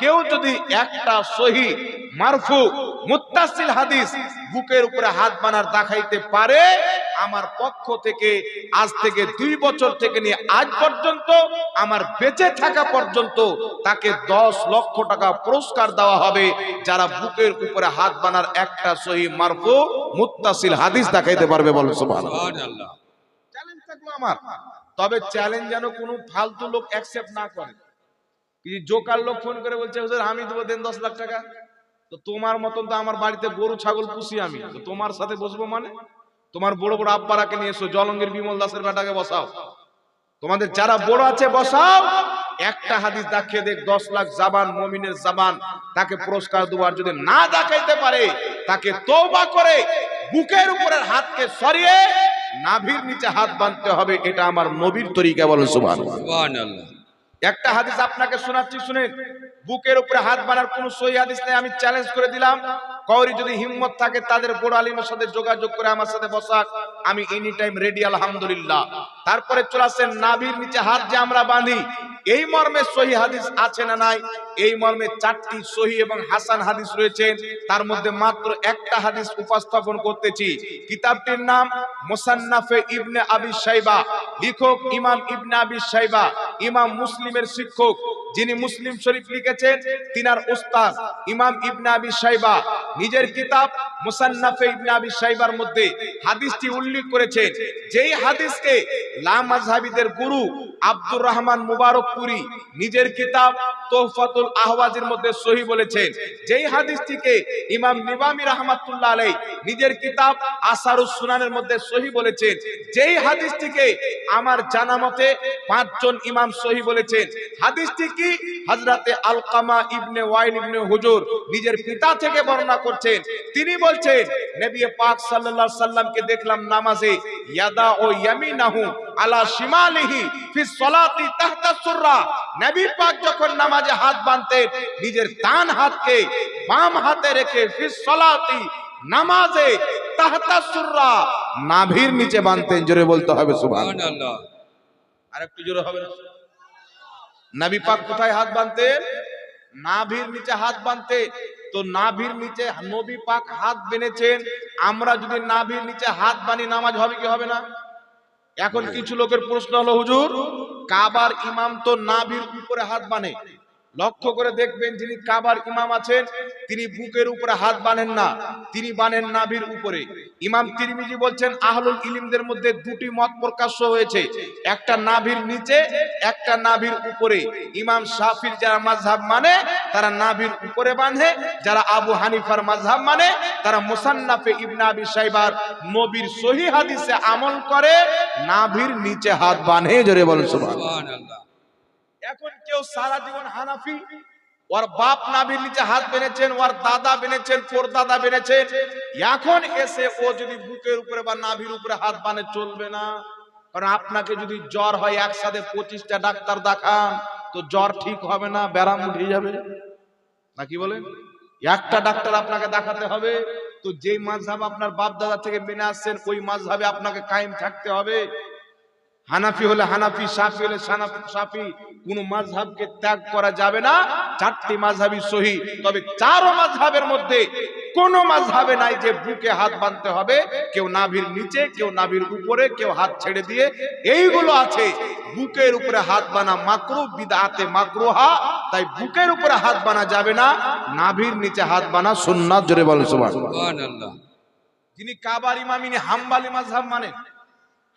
কেউ যদি একটা সহি মারফু মুত্তাসিল হাদিস বুকের উপরে হাত বানার দেখাইতে পারে আমার পক্ষ থেকে আজ থেকে দুই বছর থেকে নিয়ে আজ পর্যন্ত আমার বেঁচে থাকা পর্যন্ত তাকে দশ লক্ষ টাকা পুরস্কার দেওয়া হবে যারা বুকের উপরে হাত বানার একটা সহি মারফু মুত্তাসিল হাদিস দেখাইতে পারবে বলো সুবহানাল্লাহ। চ্যালেঞ্জ থাকল আমার। তবে চ্যালেঞ্জ যেন কোনো ফালতু লোক অ্যাকসেপ্ট না করে। জোকার লোক ফোন করে বলছে আমি দেবো, দেন দশ লাখ টাকা। তো তোমার মতন তো আমার বাড়িতে গরু, ছাগল পুষি আমি। তো তোমার সাথে বসবো মানে? তোমার বড় বড় আব্বারাকে নিয়ে এসো, জলঙ্গের বিমল দাসের বেটাকে বসাও। তোমাদের যারা বড় আছে, বসাও। একটা হাদিস দেখিয়ে দেখ, দশ লাখ জাবান, মমিনের জাবান, তাকে পুরস্কার দেওয়ার যদি না দেখাইতে পারে, তাকে তৌবা করে বুকের উপরের হাতকে সরিয়ে নাভির নিচে হাত বাঁধতে হবে। এটা আমার নবীর তরিকা বলেন সুবহান সুবহানাল্লাহ। একটা হাদিস আপনাকে শোনাচ্ছি, শুনেন। বুকের উপরে হাত বানার কোন সহি হাদিস নেই, আমি চ্যালেঞ্জ করে দিলাম। কৌরি যদি হিম্মত থাকে, তাদের বড় আলিমের সাথে যোগাযোগ করে আমার সাথে বসাক। আমি এনি টাইম রেডি আলহামদুলিল্লাহ। তারপরে চলে আসেন, নাভির নিচে হাত যে আমরা বাঁধি, এই মর্মে সহি হাদিস আছে না নাই? এই মর্মে চারটি সহি এবং হাসান হাদিস রয়েছে। তার মধ্যে মাত্র একটা হাদিস উপস্থাপন করতেছি। কিতাবটির নাম মোসান্নাফে ইবনে আবি সাইবা লিখক ইমাম ইবনে আবি সাইবা ইমাম মুসলিমের শিক্ষক যিনি মুসলিম শরীফ লিখেছেন তিনার উস্তাদ ইমাম ইবনাবি সাইবা নিজের কিতাব মুসান্নাফে ইবনে আবি সাইবার মধ্যে হাদিসটি উল্লেখ করেছেন, যেই হাদিসকে লা মাযহাবিদের গুরু আব্দুর রহমান মুবারকপুরি নিজের কিতাব তোহফাতুল আহওয়াজের মধ্যে সহি বলেছেন, যেই হাদিসটিকে ইমাম নিবামি রহমাতুল্লাহ আলাই নিজের কিতাব আসারুস সুনানের মধ্যে সহি বলেছেন, যেই হাদিসটিকে আমার জানা মতে পাঁচজন ইমাম সহি বলেছেন, হাদিসটি কি? হযরতে আলকামা ইবনে ওয়াইল ইবনে হুজুর নিজের পিতা থেকে বর্ণনা করছেন। তিনি বলছেন নবী পাক সাল্লাল্লাহু সাল্লামকে দেখলাম নামাজে ইয়াদা ও ইয়ামিনাহু আলা শিমালিহি ফি সলাতি তাহতা সুররা। নবী পাক যখন নামাজে হাত বাঁধতেন নিজের ডান হাতকে বাম হাতে রেখে ফি সলাতি নামাজে তাহতা সুররা নাভির নিচে বাঁধতেন। জোরে বলতে হবে সুবহানাল্লাহ। সুবহানাল্লাহ। আর একটু জোরে হবে না? নবী পাক কোথায় হাত বাঁধতেন? নাভির নিচে হাত বাঁধতে তো নাভির নিচে নবী পাক হাত বেঁধেছেন, আমরা যদি নাভির নিচে হাত বানি নামাজ হবে কি হবে না? এখন কিছু লোকের প্রশ্ন হলো, হুজুর, কাবার ইমাম তো নাভির উপরে হাত বানে লক্ষ্য করে দেখবেন যিনি কাবার ইমাম আছেন, তিনি বুকের উপরে হাত বানেন না, তিনি বানেন নাভির উপরে। ইমাম তিরমিজি বলছেন, আহলুল ইলিমদের মধ্যে দুটি মত প্রকাশ্য হয়েছে। একটা নাভির নিচে, একটা নাভির উপরে। ইমাম শাফির যারা মাযহাব মানে তারা নাভির উপরে বাঁধে। যারা আবু হানিফার মাযহাব মানে তারা মুসান্নাফে ইবনে আবি শাইবার নবীর সহি হাদিসে আমল করে, নাভির নিচে হাত বাঁধে। জোরে বলেন, সুবহানাল্লাহ। এখন কেউ সারা জীবন হানাফি, ওর বাপ নাভির নিচে হাত বেঁধেছেন, ওর দাদা বেঁধেছেন পোর দাদা বেঁধেছেন। এখন এসে ও যদি বুকের উপরে বা নাভির উপরে হাত বানে চলবে না। কারণ আপনাকে যদি জ্বর হয়, একসাথে পঁচিশটা ডাক্তার দেখান, তো জ্বর ঠিক হবে না, ব্যারাম উঠে যাবে। না কি বলেন? একটা ডাক্তার আপনাকে দেখাতে হবে, তো যেই মাঝহাব আপনার বাপ দাদা থেকে মেনে আসছেন, ওই মাঝহাবে আপনাকে কায়েম থাকতে হবে। হানাফি হলে হানাফি সাফি হলে সাফি। কোন মাঝহাবকে ত্যাগ করা যাবে না। চারটি মাযহাবই সহি। তবে চারো মাযহাবের মধ্যে কোন মাযহাবে নাই যে বুকে হাত বাঁধতে হবে। কেউ নাভির নিচে কেউ নাভির উপরে কেউ হাত ছেড়ে দিয়ে। এইগুলো আছে। বুকের উপরে হাত বানা মাকরু বিদআতে মাকরুহা। তাই বুকের উপরে হাত বানা যাবে না। নাভির নিচে হাত বানা সুন্নাত জোরে বলেন সুবহানাল্লাহ। যিনি কাবার ইমামিনী হাম্বালি মাযহাব মানেন।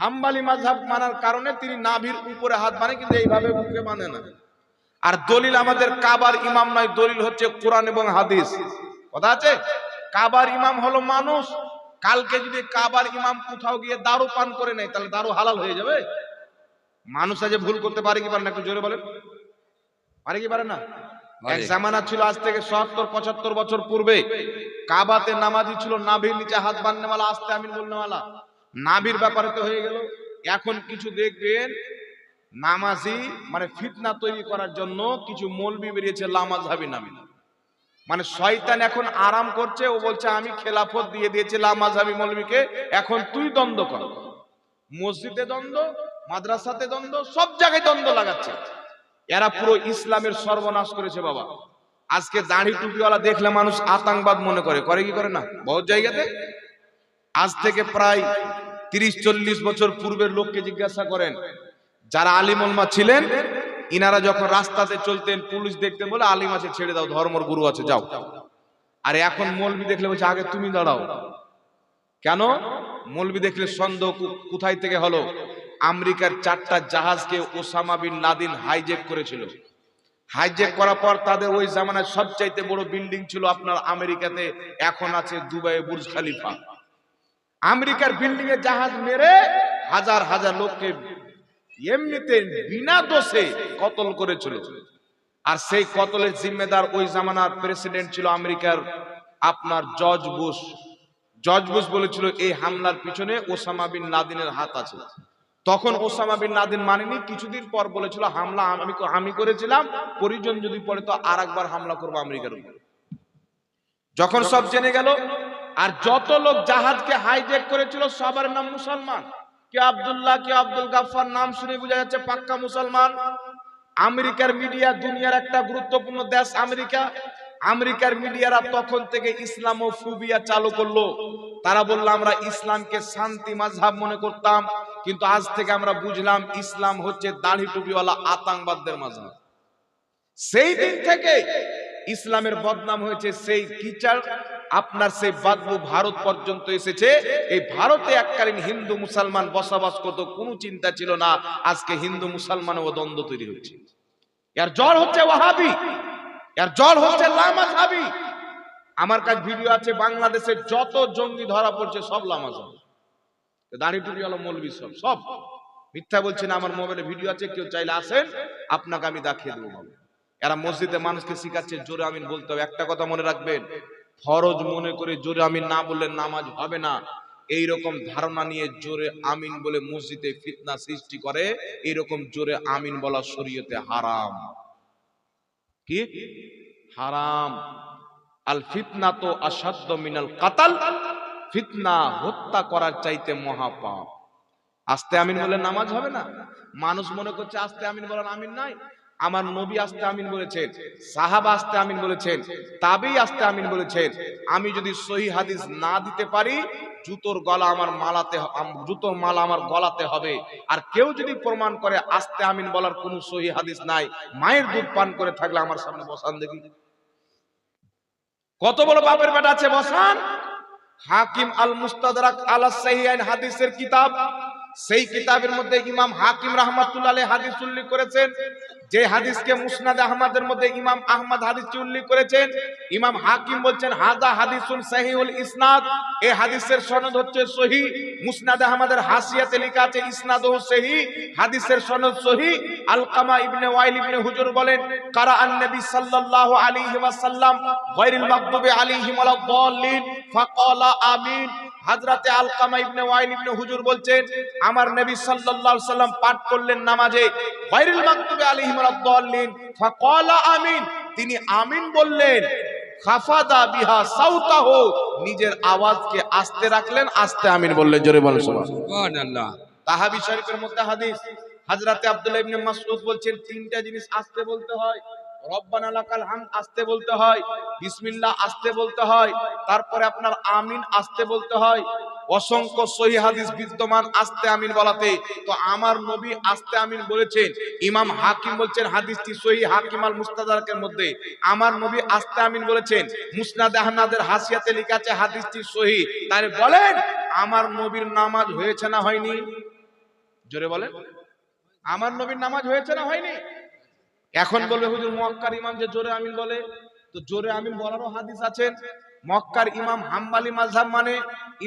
হাম্বালি মাযহাব মানার কারণে তিনি নাভির উপরে হাত মানে কিন্তু এইভাবে বুকে মানে না। আর দলিল আমাদের কাবার ইমাম নয় দলিল হচ্ছে কোরআন এবং হাদিস। কথা আছে? কাবার ইমাম হলো মানুষ। কালকে যদি কাবার ইমাম কোথাও গিয়ে দারু পান করে নেয় তাহলে দারু হালাল হয়ে যাবে? মানুষ আজ ভুল করতে পারে কি পারে না একটু জোরে বলেন। পারে কি পারে না? এক জামানা ছিল আজ থেকে সত্তর পঁচাত্তর বছর পূর্বে। কাবাতে নামাজি ছিল নাভির নিচে হাত বান্নেওয়ালা আসতে আমিন বলনেওয়ালা নাভির ব্যাপারে তো হয়ে গেল। এখন কিছু দেখবেন, নামাজি মানে ফিতনা তৈরি করার জন্য কিছু মলবি বেরিয়েছে লামাজহাবি নামে। মানে শয়তান এখন আরাম করছে, ও বলছে, আমি খেলাফত দিয়ে দিয়েছি লামাজহাবি মলবিকে, এখন তুই দ্বন্দ্ব কর। মসজিদে দ্বন্দ্ব, মাদ্রাসাতে দ্বন্দ্ব, সব জায়গায় দ্বন্দ্ব লাগাচ্ছে। এরা পুরো ইসলামের সর্বনাশ করেছে বাবা। আজকে দাড়ি টুপিওয়ালা দেখলে মানুষ আতঙ্কবাদ মনে করে। করে কি করে না? বহু জায়গাতে। আজ থেকে প্রায় তিরিশ, চল্লিশ বছর পূর্বের লোককে জিজ্ঞাসা করেন, যারা আলিমুলমা ছিলেন, ইনারা যখন রাস্তাতে চলতেন, পুলিশ দেখতে বলে, আলিম আছে, ছেড়ে দাও, ধর্মর গুরু আছে, যাও। আর এখন মৌলবি দেখলে বলছে, আগে তুমি দাঁড়াও। কেন? মৌলবি দেখলে সন্দেহ কোথায় থেকে হলো? আমেরিকার চারটা জাহাজকে ওসামা বিন লাদিন হাইজেক করেছিল। হাইজেক করার পর তাদের ওই জামানায় সবচাইতে বড় বিল্ডিং ছিল আপনার আমেরিকাতে, এখন আছে দুবাই বুর্জ খালিফা। আমেরিকার বিল্ডিং এ জাহাজ মেরে হাজার হাজার লোককে এমনিতে বিনা দোষে কতল করেছিল আর সেই কতলের জিম্মেদার ওই জামানার প্রেসিডেন্ট ছিল আমেরিকার আপনার জর্জ বুশ। জর্জ বুশ বলেছিল, এই হামলার পিছনে ওসামা বিন লাদিনের হাত আছে। তখন ওসামা বিন লাদিন মানেনি, কিছুদিন পর বলেছিল, হামলা আমি আমি করেছিলাম, পরিজন যদি পড়ে তো আর একবার হামলা করব আমেরিকার উপরে। যখন সব জেনে গেল আর যত লোক জাহাজকে হাইজেক করেছিল, সবার নাম মুসলমান। কে আব্দুল্লাহ কে আব্দুল গাফফার, নাম শুনে বোঝা যাচ্ছে পাক্কা মুসলমান। আমেরিকার মিডিয়া দুনিয়ার একটা গুরুত্বপূর্ণ দেশ আমেরিকা। আমেরিকার মিডিয়ারা তখন থেকে ইসলাম ও ফুবিয়া চালু করল। তারা বলল, আমরা ইসলামকে শান্তি মাঝহাব মনে করতাম, কিন্তু আজ থেকে আমরা বুঝলাম ইসলাম হচ্ছে দাড়ি টুপিওয়ালা আতঙ্কবাদদের মাঝহাব সেই দিন থেকে ইসলামের বদনাম হয়েছে সেই কিচার। আপনার সেই বাদবু ভারত পর্যন্ত এসেছে। এই ভারতে এককালীন হিন্দু মুসলমান বসবাস করতো, কোনো চিন্তা ছিল না। আজকে হিন্দু মুসলমান ও দ্বন্দ্ব তৈরি হচ্ছে। এর জল হচ্ছে ওয়াহাবি। এর জল হচ্ছে লামাজহাবি আমার কাছে ভিডিও আছে, বাংলাদেশে যত জঙ্গি ধরা পড়ছে, সব লামাজহাবি দাড়ি টুপি হলো মৌলবি সব সব। মিথ্যা বলছে না, আমার মোবাইলে ভিডিও আছে, কেউ চাইলে আসেন, আপনাকে আমি দেখিয়ে দেবো। এরা মসজিদে মানুষকে শিখাচ্ছে, জোরে আমিন বলতে হবে। একটা কথা মনে রাখবেন ফরজ মনে করে জোরে আমিন না বললে নামাজ হবে না। এই রকম ধারণা নিয়ে জোরে আমিন বলে মসজিদে ফিতনা সৃষ্টি করে, এইরকম জোরে আমিন বলা শরীয়তে হারাম। কি? হারাম। আল ফিতনা তো আসাধ্য মিনাল কাতাল, ফিতনা হত্যা করার চাইতে মহাপাপ। আস্তে আমিন বলে নামাজ হবে না। মানুষ মনে করছে আস্তে আমিন বলার আমিন নাই। আমার নবী আস্তে আমিন বলেছেন, সাহাবা আস্তে আমিন বলেছেন, তাবেই আস্তে আমিন বলেছেন, আমি যদি সহি হাদিস না দিতে পারি, জুতোর গলা আমার মালাতে জুতোর মালা আমার গলাতে হবে। আর কেউ যদি প্রমাণ করে আস্তে আমিন বলার কোনো সহি হাদিস নাই, মায়ের দুধ পান করে থাকলে আমার সামনে বসান দেখি। কত বড় বাপের বেটা আছে, বসান। হাকিম আল মুস্তাদরাক আলা সাহিহাইন হাদিসের কিতাব সেই কিতাবের মধ্যে ইমাম হাকিম রাহমাতুল্লাহ হাদিস উল্লেখ করেছেন। যে হাদিসকে মুসনাদ আহমদের মধ্যে ইমাম আহমদ হাদিসটি উল্লেখ করেছেন। ইমাম হাকিম বলছেন, হাদা হাদিসুন সহিহুল ইসনাদ। এই হাদিসের সনদ হচ্ছে সহি। মুসনাদ আহমদের হাসিয়াতে লেখা আছে, ইসনাদহু সহি। হাদিসের সনদ সহি। আলকামা ইবনে ওয়াইল ইবনে হুজুর বলেন, কারা আন-নবী সাল্লাল্লাহু আলাইহি ওয়াসাল্লাম গায়রিল মাগদুবি আলাইহিম ওয়ালাদ-দাল্লিন? ফাকালা, আমিন। হাজরাতে আলকামা ইবনে ওয়াইল ইবনে হুজুর বলছেন আমার নবী সাল্লাল্লাহু আলাইহি সাল্লাম পাঠ করলেন নামাজে গায়রিল মাগদুবি আলাইহিম ওয়ালাদ-দাল্লিন ফাকালা আমিন। তিনি আমিন বললেন খাফাদা বিহা সাউতাহু। নিজের আওয়াজকে আস্তে রাখলেন আস্তে আমিন বললেন। জোরে বলেন সুবহানাল্লাহ। তাহাবি শরীফের মধ্যে হাদিস হযরতে আব্দুল্লাহ ইবনে মাসউদ বলছেন তিনটা জিনিস আস্তে বলতে হয় রব্বানা আস্তে বলতে হয় আস্তে বলতে হয়, তারপরে আপনার আমিন আস্তে বলতে হয়, অসংখ্য হাদিস বিদ্যমান আস্তে আমিন বলাতে। তো আমার নবী আস্তে আমিন বলেছেন, ইমাম হাকিম বলছেন হাদিসটি হাকিম আল মুস্তাদারকের মধ্যে। আমার নবী আমিন বলেছেন, মুসনাদ আহমদের হাসিয়াতে লেখা আছে হাদিসটি সহি। তাই বলেন, আমার নবীর নামাজ হয়েছে না হয়নি? জোরে বলেন, আমার নবীর নামাজ হয়েছে না হয়নি? এখন বলবে হুজুর মক্কার ইমাম যে জোরে আমিন বলে তো জোরে আমিন বলারও হাদিস আছেন মক্কার ইমাম হাম্বালি মাযহাব মানে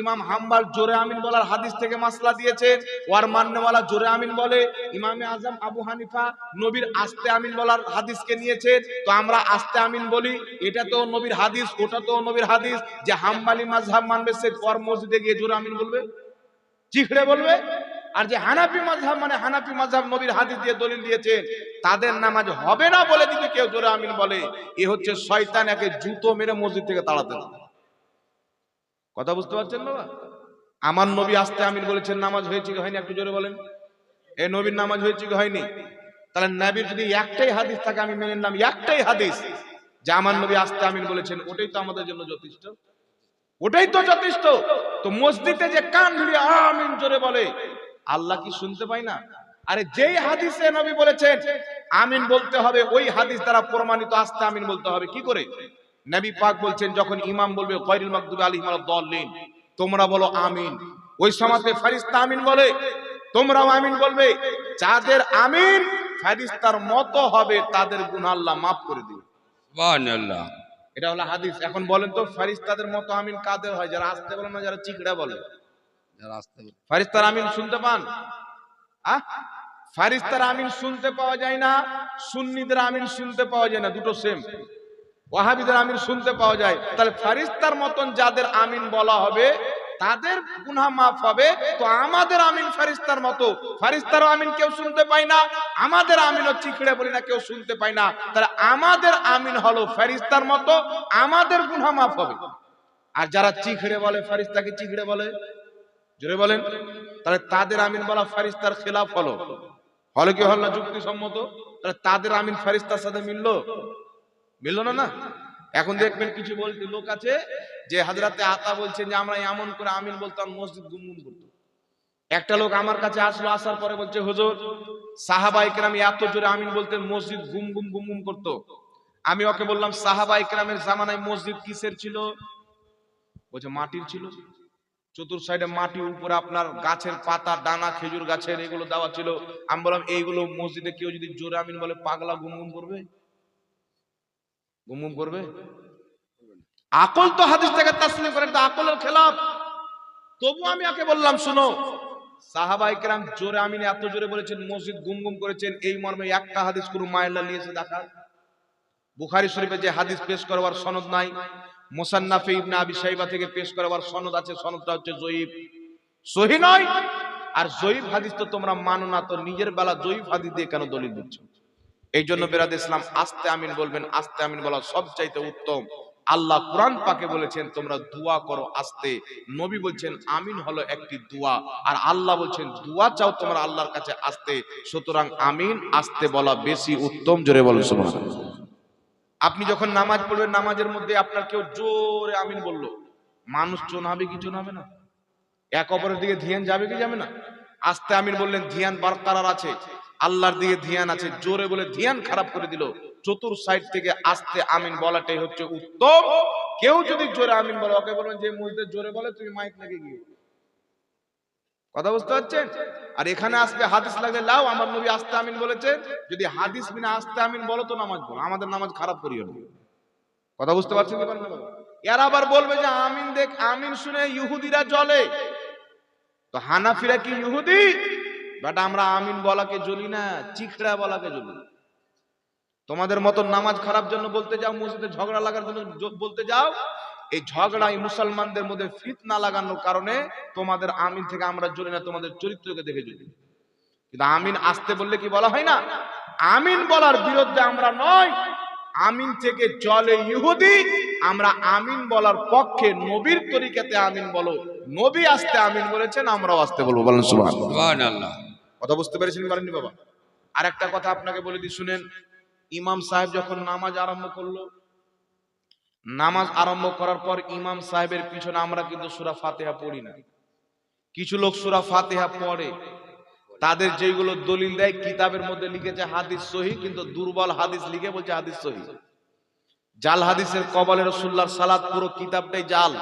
ইমাম হাম্বাল জোরে আমিন বলার হাদিস থেকে মাসলা দিয়েছে। ওয়ার মান্যওয়ালা জোরে আমিন বলে ইমামে আজম আবু হানিফা নবীর আস্তে আমিন বলার হাদিসকে নিয়েছে। তো আমরা আস্তে আমিন বলি এটা তো নবীর হাদিস ওটা তো নবীর হাদিস। যে হাম্বালি মাযহাব মানবে সে ওর মসজিদে গিয়ে জোরে আমিন বলবে। চিখড়ে বলবে। আর যে হানাফি মাযহাব মানে হানাফি মাযহাব নবীর হাদিস দিয়ে দলিল দিয়েছেন তাদের নামাজ হবে না বলে যদি কেউ জোরে আমিন বলে, এ হচ্ছে শয়তান একে জুতো মেরে মসজিদ থেকে তাড়াতে কথা বুঝতে পারছেন বাবা? আমার নবী আসতে আমিন বলেছেন, নামাজ হয়েছে কি হয়নি? একটু জোরে বলেন। এই নবীর নামাজ হয়েছে কি হয়নি? তাহলে নবীর যদি একটাই হাদিস থাকে, আমি মেনে নিলাম একটাই হাদিস, যে আমার নবী আসতে আমিন বলেছেন, ওটাই তো আমাদের জন্য যথেষ্ট। ওটাই তো যথেষ্ট। তো মসজিদে যে কান ধরিয়ে আমিন জোরে বলে আল্লাহ কি শুনতে পায় না? আরে যেই হাদিসে নবী বলেছেন আমিন বলতে হবে ওই হাদিস দ্বারা প্রমাণিত আসতে আমিন বলতে হবে। কি করে? নবী পাক বলছেন যখন ইমাম বলবে কয়রিল মাকদুবি আলাইহিম ওয়ালাদ-দাল্লিন তোমরা বলো আমিন। ওই সময়তে ফেরেশতা আমিন বলে তোমরাও আমিন বলবে। যাদের আমিন ফারিস্তার মতো হবে তাদের গুনাহ আল্লাহ maaf করে দিবে। সুবহানাল্লাহ। এটা হলো হাদিস। এখন বলেন তো ফারিস্তাদের মতো আমিন কাদের হয়? যারা আসতে বলে না যারা চিকড়া বলে। ফারিস্তার আমিন শুনতে পান? আহ? ফারিস্তার আমিন শুনতে পাওয়া যায় না, সুন্নিদের আমিন শুনতে পাওয়া যায় না, দুটো সেম ওয়াহাবিদের আমিন শুনতে পাওয়া যায়। তাহলে ফারিস্তার মতন যাদের আমিন বলা হবে, তাদের গুনাহ মাফ হবে। তো আমাদের আমিন ফারিস্তার মতো। ফারিস্তার আমিন কেউ শুনতে পায় না, আমাদের আমিনও চিখড়ে বলি না, কেউ শুনতে পায় না। তাহলে আমাদের আমিন হলো ফারিস্তার মতো, আমাদের গুনাহ মাফ হবে। আর যারা চিখড়ে বলে, ফারিস্তাকে চিখড়ে বলে? জোরে বলেন, তাহলে তাদের আমিন বলা ফারিস্তার খেলাফ হলো। হলো কি হল না যুক্তিসম্মত? তাহলে তাদের আমিন ফারিস্তার সাথে মিললো? মিললো না না? এখন দেখবেন কিছু বলতে লোক আছে যে হাজরাতে আতা বলছেন যে আমরা এমন করে আমিন বলতাম, মসজিদ গুমগুম করতো। একটা লোক আমার কাছে আসলো, আসার পরে বলছে, হুজুর সাহাবাই কেরাম এত জোরে আমিন বলতেন মসজিদ গুম গুম গুম গুম করতো। আমি ওকে বললাম সাহাবাই কেরামের জামানায় মসজিদ কিসের ছিল? বলছে, মাটির ছিল। চতুর সাইডে মাটি উপরে আপনার গাছের পাতা ডানা খেজুর গাছের এগুলো দেওয়া ছিল। আমি বললাম, এইগুলো মসজিদে কেউ যদি জোরে আমিন বলে, পাগলা গুমগুম করবে? গুমগুম করবে? আকল তো হাদিস থেকে তাসলিম করে আকলের খেলাফ। তবু আমি ওকে বললাম, শুনো, সাহাবা ইকরাম জোরে আমিন এত জোরে বলেছেন, মসজিদ গুমগুম করেছেন, এই মর্মে একটা হাদিস কোনো মায়েল্লা নিয়েছে দেখা। বুখারি শরীফে যে হাদিস পেশ করবার সনদ নাই। মুসান্নাফে ইবনে আবি শাইবা থেকে পেশ করবার সনদ আছে, সনদটা হচ্ছে জয়ীব সহি নয়? আর জয়ীব হাদিস তো তোমরা মানো না, তো নিজের বেলা জয়ীব হাদিস দিয়ে কেন দলিল দিচ্ছ? এই জন্য বেরাদ ইসলাম আস্তে আমিন বলবেন, আস্তে আমিন বলা সবচাইতে উত্তম। আল্লাহ কোরআন পাকে বলেছেন, তোমরা দোয়া করো আস্তে। নবী বলছেন, আমিন হলো একটি দোয়া। আর আল্লাহ বলছেন, দোয়া চাও তোমরা আল্লাহর কাছে আস্তে। সুতরাং আমিন আস্তে বলা বেশি উত্তম। জোরে বলেন, সুবহানাল্লাহ। আপনি যখন নামাজ পড়বেন, নামাজের মধ্যে আপনার কেউ জোরে আমিন বলল। মানুষ চোনাবে কি চোনাবে না? এক অপরের দিকে ধিয়ান যাবে কি যাবে না? আস্তে আমিন বললেন, ধ্যান বারকারার আছে, আল্লাহর দিকে ধিয়ান আছে, জোরে বলে ধিয়ান খারাপ করে দিল। চতুর সাইড থেকে আস্তে আমিন বলাটাই হচ্ছে উত্তম। কেউ যদি জোরে আমিন বলে, ওকে বলবেন যে মসজিদে জোরে বলে, তুমি মাইক নাকি গিয়ে। কথা বুঝতে পারছেন? আর এখানে আসবে হাদিস লাগলে লাও, আমার নবী আস্তে আমিন বলেছে, যদি হাদিস বিনা আস্তে আমিন বলো তো নামাজ বলো আমাদের নামাজ খারাপ করিও না। কথা বুঝতে পারছেন কি এরা আবার বলবে যে আমিন দেখ, আমিন শুনে ইহুদিরা জ্বলে। তো হানাফিরা কি ইহুদি? বাট আমরা আমিন বলাকে জ্বলি না চিখড়া বলাকে জ্বলি। তোমাদের মতো নামাজ খারাপ জন্য বলতে যাও, মসজিদে ঝগড়া লাগার জন্য বলতে যাও এই ঝগড়া এই মুসলমানদের মধ্যে ফিতনা লাগানোর কারণে তোমাদের আমিন থেকে আমরা জ্বলি না তোমাদের চরিত্রকে দেখে জ্বলি কিন্তু আমিন আসতে বললে কি বলা হয় না? আমিন বলার বিরুদ্ধে আমরা নয় আমিন থেকে চলে ইহুদি আমরা আমিন বলার পক্ষে নবীর তরিকাতে আমিন বলো। নবী আসতে আমিন বলেছেন আমরাও আসতে বলব। বলেন সুবহানাল্লাহ। কথা বুঝতে পেরেছেন পারেননি বাবা? আর একটা কথা আপনাকে বলে দিই শুনেন। ইমাম সাহেব যখন নামাজ আরম্ভ করল নামাজ আরম্ভ করার পর ইমাম সাহেবের পিছনে আমরা কিন্তু সুরা ফাতেহা পড়ি না। কিছু লোক সুরা ফাতেহা পড়ে। তাদের যেগুলো দলিল দেয়, কিতাবের মধ্যে লিখেছে হাদিস সহি, কিন্তু দুর্বল হাদিস লিখে বলছে হাদিস সহি। জাল হাদিসের কবলে রসুল্লাহর সালাত, পুরো কিতাবটাই জাল।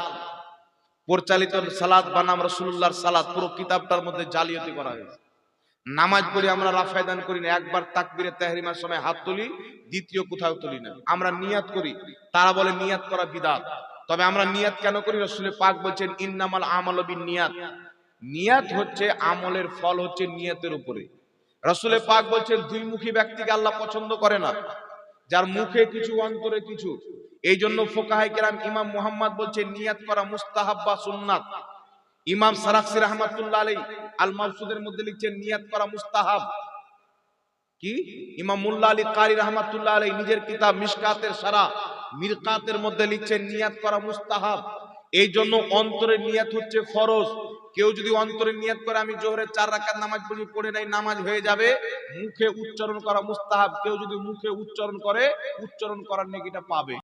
পরিচালিত সালাত বানাম রসুল্লাহর সালাদ পুরো কিতাবটার মধ্যে জালিয়াতি করা হয়েছে। নামাজ পড়ি আমরা রাফায়দান করি না, একবার তাকবিরে তেহরিমার সময় হাত তুলি, দ্বিতীয় কোথাও তুলি না। আমরা নিয়াত করি, তারা বলে নিয়াত করা বিদাত। তবে আমরা নিয়াত কেন করি? রসুলের পাক বলছেন, ইন্নামাল আমল নিয়াত নিয়াত হচ্ছে আমলের ফল হচ্ছে নিয়াতের উপরে। রসুলের পাক বলছেন, দুই মুখী ব্যক্তিকে আল্লাহ পছন্দ করে না, যার মুখে কিছু, অন্তরে কিছু। এই জন্য ফোকাহাই কেরাম ইমাম মুহাম্মদ বলছে নিয়াত করা মুস্তাহাব বা সুন্নাত। ইমাম সারাকসি রহমাতুল্লাহ আলাই আল মাসুদের মধ্যে লিখছেন, নিয়াত করা মুস্তাহাব। কি? ইমাম মুল্লা আলী কারি রহমাতুল্লাহ আলাই নিজের কিতাব মিশকাতের সারা মিরকাতের মধ্যে লিখছেন, নিয়াত করা মুস্তাহাব। এই জন্য অন্তরের নিয়াত হচ্ছে ফরজ। কেউ যদি অন্তরে নিয়ত করে, আমি জোহরের চার রাকাত নামাজ পড়ি, পড়ে নাই, নামাজ হয়ে যাবে। মুখে উচ্চারণ করা মুস্তাহাব। কেউ যদি মুখে উচ্চারণ করে, উচ্চারণ করার নেকিটা পাবে।